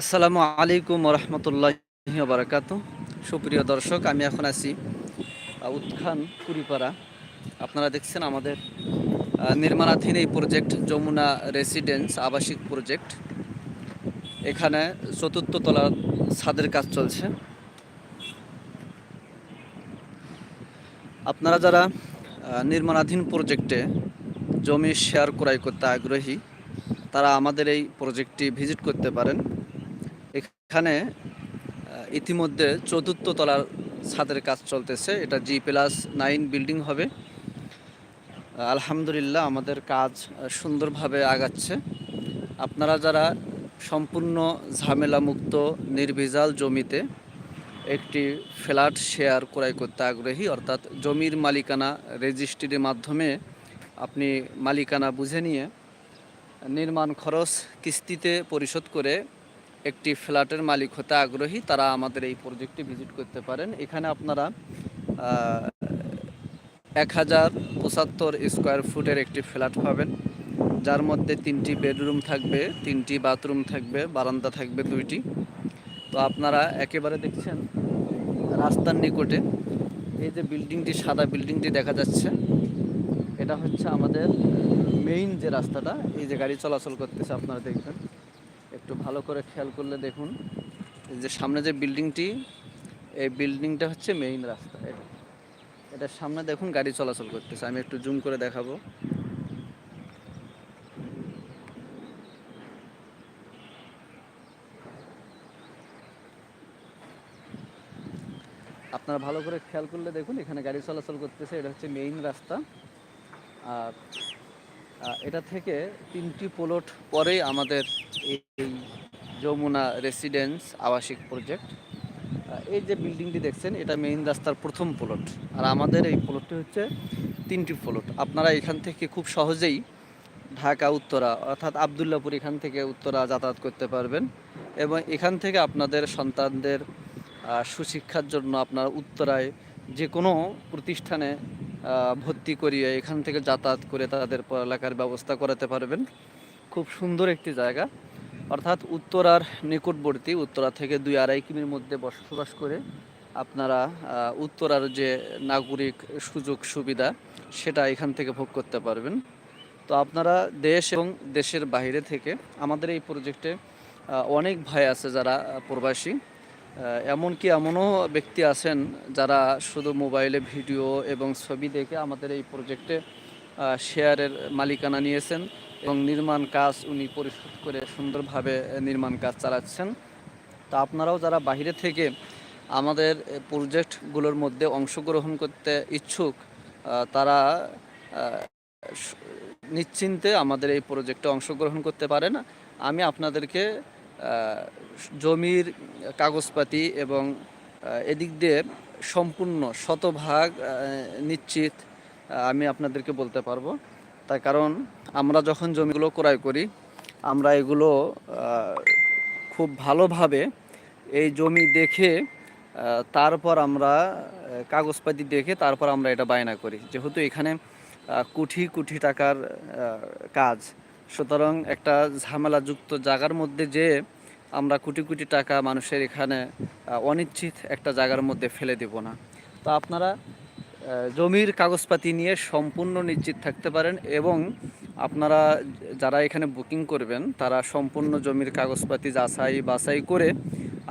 আসসালামু আলাইকুম রহমতুল্লাহ বারাকাতু সুপ্রিয় দর্শক, আমি এখন আছি উৎখান কুড়িপাড়া। আপনারা দেখছেন আমাদের নির্মাণাধীন এই প্রজেক্ট যমুনা রেসিডেন্স আবাসিক প্রজেক্ট। এখানে চতুর্থ তলার ছাদের কাজ চলছে। আপনারা যারা নির্মাণাধীন প্রজেক্টে জমি শেয়ার ক্রয় করতে আগ্রহী, তারা আমাদের এই প্রজেক্টটি ভিজিট করতে পারেন। এখানে ইতিমধ্যে চতুর্থ তলার ছাদের কাজ চলতেছে। এটা জি প্লাস নাইন বিল্ডিং হবে। আলহামদুলিল্লাহ আমাদের কাজ সুন্দরভাবে আগাচ্ছে। আপনারা যারা সম্পূর্ণ ঝামেলামুক্ত, নির্ভেজাল জমিতে একটি ফ্ল্যাট শেয়ার ক্রয় করতে আগ্রহী, অর্থাৎ জমির মালিকানা রেজিস্ট্রির মাধ্যমে আপনি মালিকানা বুঝে নিয়ে, নির্মাণ খরচ কিস্তিতে পরিশোধ করে একটি ফ্ল্যাটের মালিক হতে আগ্রহী, তারা আমাদের এই প্রজেক্টটি ভিজিট করতে পারেন। এখানে আপনারা এক হাজার পঁচাত্তর স্কোয়ার ফুটের একটি ফ্ল্যাট পাবেন, যার মধ্যে তিনটি বেডরুম থাকবে, তিনটি বাথরুম থাকবে, বারান্দা থাকবে দুইটি। তো আপনারা একেবারে দেখছেন রাস্তার নিকটে, এই যে বিল্ডিংটি, সাদা বিল্ডিংটি দেখা যাচ্ছে। এটা হচ্ছে আমাদের মেইন যে রাস্তাটা, এই যে গাড়ি চলাচল করতেছে, আপনারা দেখবেন। একটু ভালো করে খেয়াল করলে দেখুন। যে সামনে যে বিল্ডিংটি, এই বিল্ডিংটা হচ্ছে মেইন রাস্তা। এটা এটার সামনে দেখুন গাড়ি চলাচল করতেছে। আমি একটু জুম করে দেখাবো। আপনারা ভালো করে খেয়াল করলে দেখুন, এখানে গাড়ি চলাচল করতেছে। এটা হচ্ছে মেইন রাস্তা। আর এটা থেকে তিনটি প্লট পরেই আমাদের এই যমুনা রেসিডেন্স আবাসিক প্রজেক্ট। এই যে বিল্ডিংটি দেখছেন, এটা মেইন রাস্তার প্রথম প্লট। আর আমাদের এই প্লটটি হচ্ছে তিনটি প্লট। আপনারা এখান থেকে খুব সহজেই ঢাকা, উত্তরা, অর্থাৎ আবদুল্লাপুর এখান থেকে উত্তরা যাতায়াত করতে পারবেন এবং এখান থেকে আপনাদের সন্তানদের সুশিক্ষার জন্য আপনার উত্তরায় যে কোনো প্রতিষ্ঠানে ভর্তি করিয়ে এখান থেকে যাতায়াত করে তাদের পড়ালেখার ব্যবস্থা করাতে পারবেন। খুব সুন্দর একটি জায়গা। অর্থাৎ উত্তরার নিকটবর্তী, উত্তরা থেকে দুই আড়াই কিমির মধ্যে বসবাস করে আপনারা উত্তরার যে নাগরিক সুযোগ সুবিধা, সেটা এখান থেকে ভোগ করতে পারবেন। তো আপনারা দেশ এবং দেশের বাইরে থেকে আমাদের এই প্রজেক্টে অনেক ভাই আছে যারা প্রবাসী। এমনকি এমনও ব্যক্তি আছেন যারা শুধু মোবাইলে ভিডিও এবং ছবি দেখে আমাদের এই প্রজেক্টে শেয়ারের মালিকানা নিয়েছেন এবং নির্মাণ কাজ উনি পরিশোধ করে সুন্দরভাবে নির্মাণ কাজ চালাচ্ছেন। তা আপনারাও যারা বাইরে থেকে আমাদের প্রজেক্টগুলোর মধ্যে অংশগ্রহণ করতে ইচ্ছুক তারা নিশ্চিন্তে আমাদের এই প্রজেক্টে অংশগ্রহণ করতে পারেন। আমি আপনাদেরকে জমির কাগজপাতি এবং এদিক দিয়ে সম্পূর্ণ শতভাগ নিশ্চিত আমি আপনাদেরকে বলতে পারব। তার কারণ, আমরা যখন জমিগুলো ক্রয় করি, আমরা এগুলো খুব ভালোভাবে এই জমি দেখে তারপর আমরা কাগজপাতি দেখে তারপর আমরা এটা বায়না করি। যেহেতু এখানে কোটি কোটি টাকার কাজ। সুতরাং একটা ঝামেলাযুক্ত জায়গার মধ্যে যে আমরা কোটি কোটি টাকা মানুষের এখানে অনিশ্চিত একটা জায়গার মধ্যে ফেলে দেব না। তো আপনারা জমির কাগজপাতি নিয়ে সম্পূর্ণ নিশ্চিত থাকতে পারেন এবং আপনারা যারা এখানে বুকিং করবেন, তারা সম্পূর্ণ জমির কাগজপাতি যাচাই বাছাই করে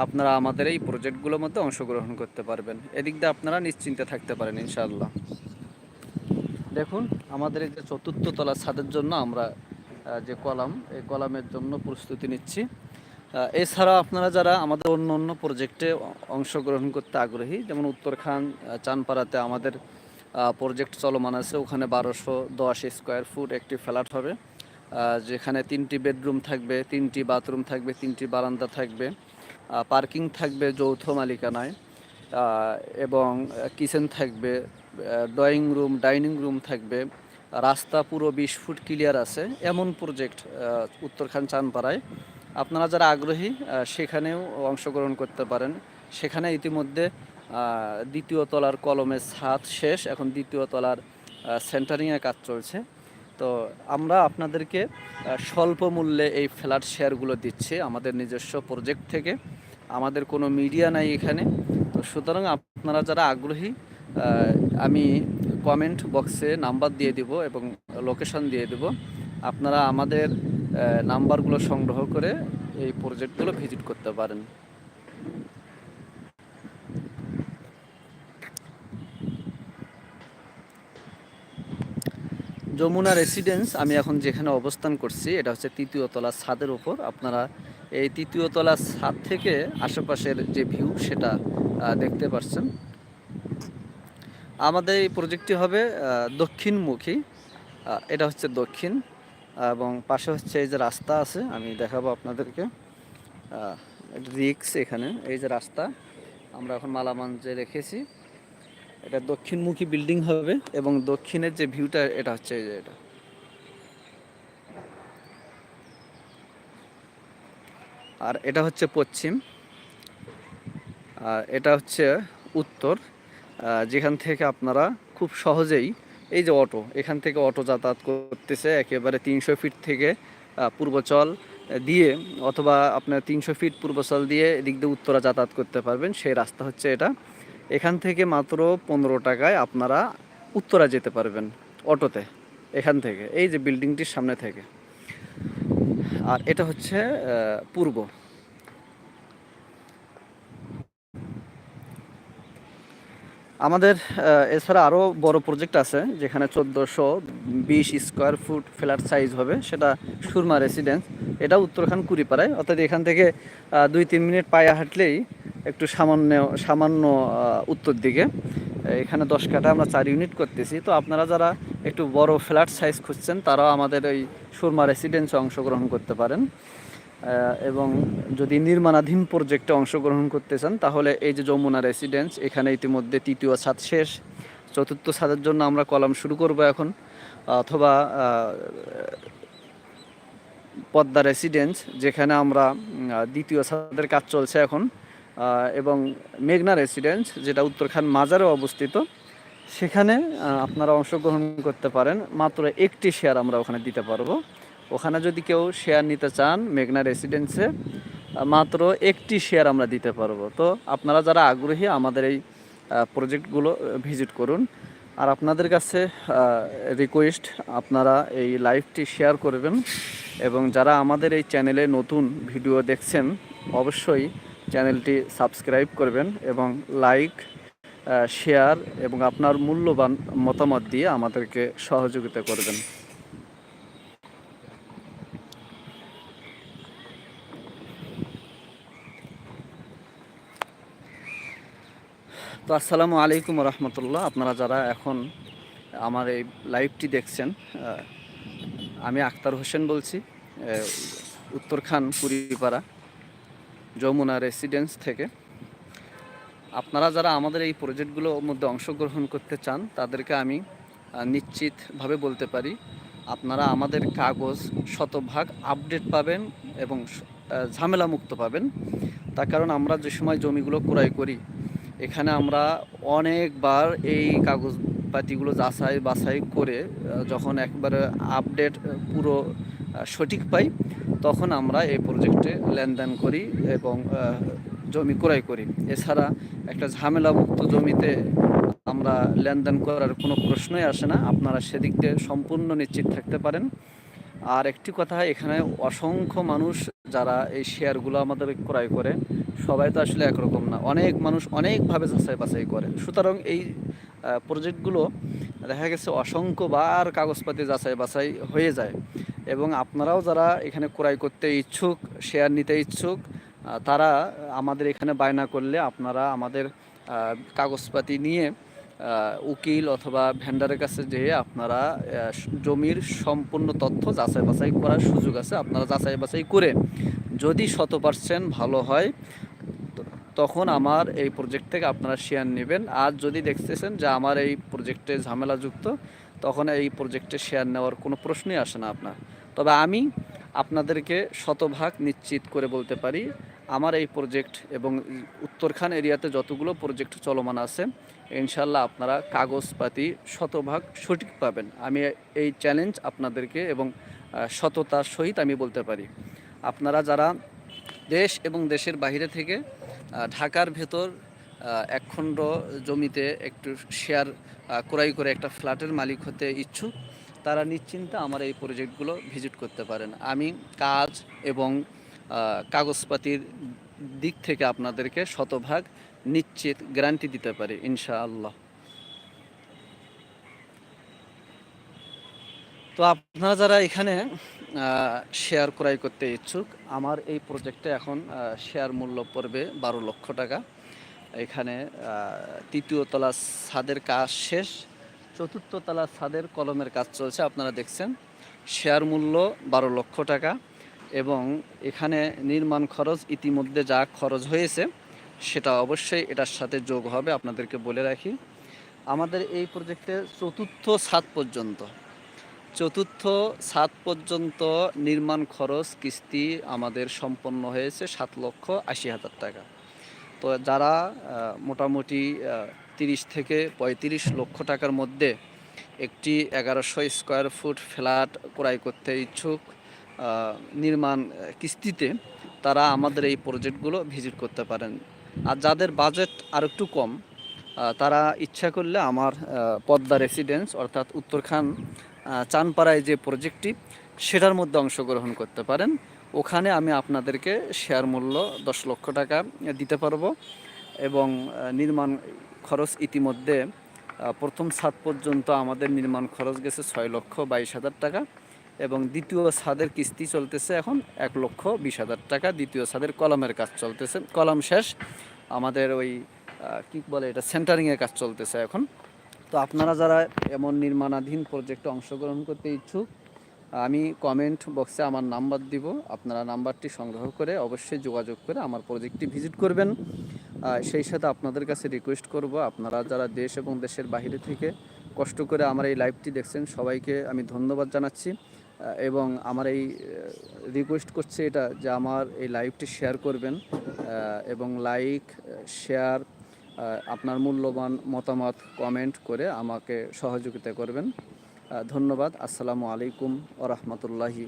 আপনারা আমাদের এই প্রজেক্টগুলোর মধ্যে অংশগ্রহণ করতে পারবেন। এদিক দিয়ে আপনারা নিশ্চিন্তে থাকতে পারেন, ইনশাআল্লাহ। দেখুন, আমাদের এই যে চতুর্থ তলা ছাদের জন্য আমরা যে কলাম, এই কলামের জন্য প্রস্তুতি নিচ্ছি। এছাড়া আপনারা যারা আমাদের অন্য অন্য প্রজেক্টে অংশগ্রহণ করতে আগ্রহী, যেমন উত্তরখান চানপাড়াতে আমাদের প্রজেক্ট চলমান আছে, ওখানে বারোশো দশ স্কোয়ার ফুট একটি ফ্ল্যাট হবে যেখানে তিনটি বেডরুম থাকবে, তিনটি বাথরুম থাকবে, তিনটি বারান্দা থাকবে পার্কিং থাকবে যৌথ মালিকানায় এবং কিচেন থাকবে ড্রয়িং রুম ডাইনিং রুম থাকবে রাস্তা পুরো বিশ ফুট ক্লিয়ার আছে। এমন প্রজেক্ট উত্তরখান চানপাড়ায় আপনারা যারা আগ্রহী সেখানেও অংশগ্রহণ করতে পারেন। সেখানে ইতিমধ্যে দ্বিতীয় তলার কলমের ছাদ শেষ। এখন দ্বিতীয় তলার সেন্টারিংয়ের কাজ চলছে। তো আমরা আপনাদেরকে স্বল্প মূল্যে এই ফ্ল্যাট শেয়ারগুলো দিচ্ছি আমাদের নিজস্ব প্রজেক্ট থেকে। আমাদের কোনো মিডিয়া নাই এখানে। তো সুতরাং আপনারা যারা আগ্রহী আমি কমেন্ট বক্সে নাম্বার দিয়ে দিব এবং লোকেশন দিয়ে দিব। আপনারা আমাদের নাম্বারগুলো সংগ্রহ করে এই প্রজেক্টগুলো ভিজিট করতে পারেন। যমুনা রেসিডেন্স আমি এখন যেখানে অবস্থান করছি, এটা হচ্ছে তৃতীয় তলা ছাদের ওপর আপনারা এই তৃতীয় তলা ছাদ থেকে আশেপাশের যে ভিউ সেটা দেখতে পাচ্ছেন আমাদের এই প্রজেক্টটি হবে দক্ষিণমুখী। এটা হচ্ছে দক্ষিণ এবং পাশে হচ্ছে এই যে রাস্তা আছে, আমি দেখাবো আপনাদেরকে। রিক্স এখানে, এই যে রাস্তা, আমরা এখন মালামাঞ্জে রেখেছি, এটা দক্ষিণমুখী বিল্ডিং হবে, এবং দক্ষিণের যে ভিউটা এটা হচ্ছে এই যে এটা। আর এটা হচ্ছে পশ্চিম, আর এটা হচ্ছে উত্তর। যেখান থেকে আপনারা খুব সহজেই এই যে অটো, এখান থেকে অটো যাতায়াত করতেছে, একেবারে তিনশো ফিট থেকে পূর্বচল দিয়ে অথবা আপনার তিনশো ফিট পূর্বচল দিয়ে এদিক দিয়ে উত্তরা যাতায়াত করতে পারবেন। সেই রাস্তা হচ্ছে এটা। এখান থেকে মাত্র পনেরো টাকায় আপনারা উত্তরা যেতে পারবেন অটোতে, এখান থেকে, এই যে বিল্ডিংটির সামনে থেকে। আর এটা হচ্ছে পূর্ব। আমাদের এছাড়া আরও বড় প্রজেক্ট আছে, যেখানে চোদ্দোশো বিশ স্কোয়ার ফুট ফ্ল্যাট সাইজ হবে, সেটা সুরমা রেসিডেন্স এটা উত্তরখান কুড়িপাড়ায়, অর্থাৎ এখান থেকে দুই তিন মিনিট পায়ে হাঁটলেই একটু সামান্য সামান্য উত্তর দিকে। এখানে দশ কাটা আমরা চার ইউনিট করতেছি। তো আপনারা যারা একটু বড় ফ্ল্যাট সাইজ খুঁজছেন, তারাও আমাদের ওই সুরমা রেসিডেন্সে অংশগ্রহণ করতে পারেন। এবং যদি নির্মাণাধীন প্রজেক্টে অংশগ্রহণ করতে চান, তাহলে এই যে যমুনা রেসিডেন্স এখানে ইতিমধ্যে তৃতীয় ছাদ শেষ। চতুর্থ ছাদের জন্য আমরা কলাম শুরু করব এখন, অথবা পদ্মা রেসিডেন্স যেখানে আমরা দ্বিতীয় ছাদের কাজ চলছে এখন। এবং মেঘনা রেসিডেন্স যেটা উত্তরখান মাজারে অবস্থিত, সেখানে আপনারা অংশগ্রহণ করতে পারেন। মাত্র একটি শেয়ার আমরা ওখানে দিতে পারব। ওখানে যদি কেউ শেয়ার নিতে চান মেঘনা রেসিডেন্সে মাত্র একটি শেয়ার আমরা দিতে পারব। তো আপনারা যারা আগ্রহী, আমাদের এই প্রজেক্টগুলো ভিজিট করুন। আর আপনাদের কাছে রিকোয়েস্ট আপনারা এই লাইভটি শেয়ার করবেন। এবং যারা আমাদের এই চ্যানেলে নতুন ভিডিও দেখছেন, অবশ্যই চ্যানেলটি সাবস্ক্রাইব করবেন এবং লাইক শেয়ার এবং আপনার মূল্যবান মতামত দিয়ে আমাদেরকে সহযোগিতা করবেন। তো আসসালামু আলাইকুম রহমতুল্লাহ আপনারা যারা এখন আমার এই লাইভটি দেখছেন আমি আক্তার হোসেন বলছি উত্তরখান কুড়িপাড়া যমুনা রেসিডেন্স থেকে। আপনারা যারা আমাদের এই প্রজেক্টগুলোর মধ্যে অংশগ্রহণ করতে চান, তাদেরকে আমি নিশ্চিতভাবে বলতে পারি, আপনারা আমাদের কাগজ শতভাগ আপডেট পাবেন এবং ঝামেলামুক্ত পাবেন। তার কারণ আমরা যে সময় জমিগুলো ক্রয় করি এখানে আমরা অনেকবার এই কাগজপাতিগুলো যাচাই বাছাই করে যখন একবারে আপডেট পুরো সঠিক পাই, তখন আমরা এই প্রজেক্টে লেনদেন করি এবং জমি ক্রয় করি। এছাড়া একটা ঝামেলামুক্ত জমিতে আমরা লেনদেন করার কোনো প্রশ্নই আসে না। আপনারা সেদিক দিয়ে সম্পূর্ণ নিশ্চিত থাকতে পারেন। আর একটি কথা, এখানে অসংখ্য মানুষ যারা এই শেয়ারগুলো আমাদের ক্রয় করে, সবাই তো আসলে একরকম না। অনেক মানুষ অনেকভাবে যাচাই বাছাই করে। সুতরাং এই প্রজেক্টগুলো দেখা গেছে অসংখ্যবার কাগজপাতি যাচাই বাছাই হয়ে যায়। এবং আপনারাও যারা এখানে ক্রয় করতে ইচ্ছুক, শেয়ার নিতে ইচ্ছুক তারা আমাদের এখানে বায়না করলে আপনারা আমাদের কাগজপাতি নিয়ে উকিল অথবা ভেন্ডারের কাছে যেয়ে আপনারা জমির সম্পূর্ণ তথ্য যাচাই বাছাই করার সুযোগ আছে, আপনারা যাচাই বাছাই করে যদি শত পার্সেন্ট ভালো হয় তখন আমার এই প্রজেক্ট থেকে আপনারা শেয়ার নেবেন। আর যদি দেখতেছেন যে আমার এই প্রজেক্টে ঝামেলাযুক্ত, তখন এই প্রজেক্টে শেয়ার নেওয়ার কোনো প্রশ্নই আসে না আপনার। তবে আমি আপনাদেরকে শতভাগ নিশ্চিত করে বলতে পারি আমার এই প্রজেক্ট এবং উত্তরখান এরিয়াতে যতগুলো প্রজেক্ট চলমান আছে, ইনশাল্লাহ আপনারা কাগজপাতি শতভাগ সঠিক পাবেন। আমি এই চ্যালেঞ্জ আপনাদেরকে এবং সততার সহিত আমি বলতে পারি। আপনারা যারা দেশ এবং দেশের বাইরে থেকে ঢাকার ভেতর একখণ্ড জমিতে একটু শেয়ার ক্রয় করে একটা ফ্ল্যাটের মালিক হতে ইচ্ছুক, তারা নিশ্চিন্তে আমার এই প্রজেক্টগুলো ভিজিট করতে পারেন। আমি কাজ এবং কাগজপাতির দিক থেকে আপনাদেরকে শতভাগ নিশ্চিত গ্যারান্টি দিতে পারি, ইনশাআল্লাহ। তো আপনারা যারা এখানে শেয়ার ক্রয় করতে ইচ্ছুক, আমার এই প্রজেক্টে এখন শেয়ার মূল্য পড়বে বারো লক্ষ টাকা। এখানে তৃতীয় তলা ছাদের কাজ শেষ, চতুর্থ তলা ছাদের কলমের কাজ চলছে, আপনারা দেখছেন। শেয়ার মূল্য বারো লক্ষ টাকা। এবং এখানে নির্মাণ খরচ ইতিমধ্যে যা খরচ হয়েছে, সেটা অবশ্যই এটার সাথে যোগ হবে, আপনাদেরকে বলে রাখি। আমাদের এই প্রজেক্টে চতুর্থ সাত পর্যন্ত, চতুর্থ সাত পর্যন্ত নির্মাণ খরচ কিস্তি আমাদের সম্পন্ন হয়েছে সাত লক্ষ আশি হাজার টাকা। তো যারা মোটামুটি তিরিশ থেকে পঁয়ত্রিশ লক্ষ টাকার মধ্যে একটি এগারোশো স্কোয়ার ফুট ফ্ল্যাট ক্রয় করতে ইচ্ছুক নির্মাণ কিস্তিতে তারা আমাদের এই প্রজেক্টগুলো ভিজিট করতে পারেন। আর যাদের বাজেট আর একটু কম তারা ইচ্ছা করলে আমার পদ্মা রেসিডেন্স অর্থাৎ উত্তরখান চানপাড়ায় যে প্রজেক্টটি, সেটার মধ্যে অংশগ্রহণ করতে পারেন। ওখানে আমি আপনাদেরকে শেয়ার মূল্য দশ লক্ষ টাকা দিতে পারব এবং নির্মাণ খরচ ইতিমধ্যে প্রথম সাত পর্যন্ত আমাদের নির্মাণ খরচ গেছে ছয় লক্ষ বাইশ হাজার টাকা। এবং দ্বিতীয় ছাদের কিস্তি চলতেছে এখন এক লক্ষ বিশ হাজার টাকা। দ্বিতীয় ছাদের কলমের কাজ চলতেছে, কলম শেষ। আমাদের ওই কি বলে এটা সেন্টারিংয়ের কাজ চলতেছে এখন। তো আপনারা যারা এমন নির্মাণাধীন প্রজেক্টে অংশগ্রহণ করতে ইচ্ছুক, আমি কমেন্ট বক্সে আমার নাম্বার দিব। আপনারা নাম্বারটি সংগ্রহ করে অবশ্যই যোগাযোগ করে আমার প্রজেক্টটি ভিজিট করবেন। সেই সাথে আপনাদের কাছে রিকোয়েস্ট করব, আপনারা যারা দেশ এবং দেশের বাইরে থেকে কষ্ট করে আমার এই লাইভটি দেখছেন, সবাইকে আমি ধন্যবাদ জানাচ্ছি। এবং আমার এই রিকোয়েস্ট করছে এটা যে আমার এই লাইভটি শেয়ার করবেন এবং লাইক শেয়ার আপনার মূল্যবান মতামত কমেন্ট করে আমাকে সহযোগিতা করবেন। ধন্যবাদ। আসসালামু আলাইকুম ও রহমতুল্লাহি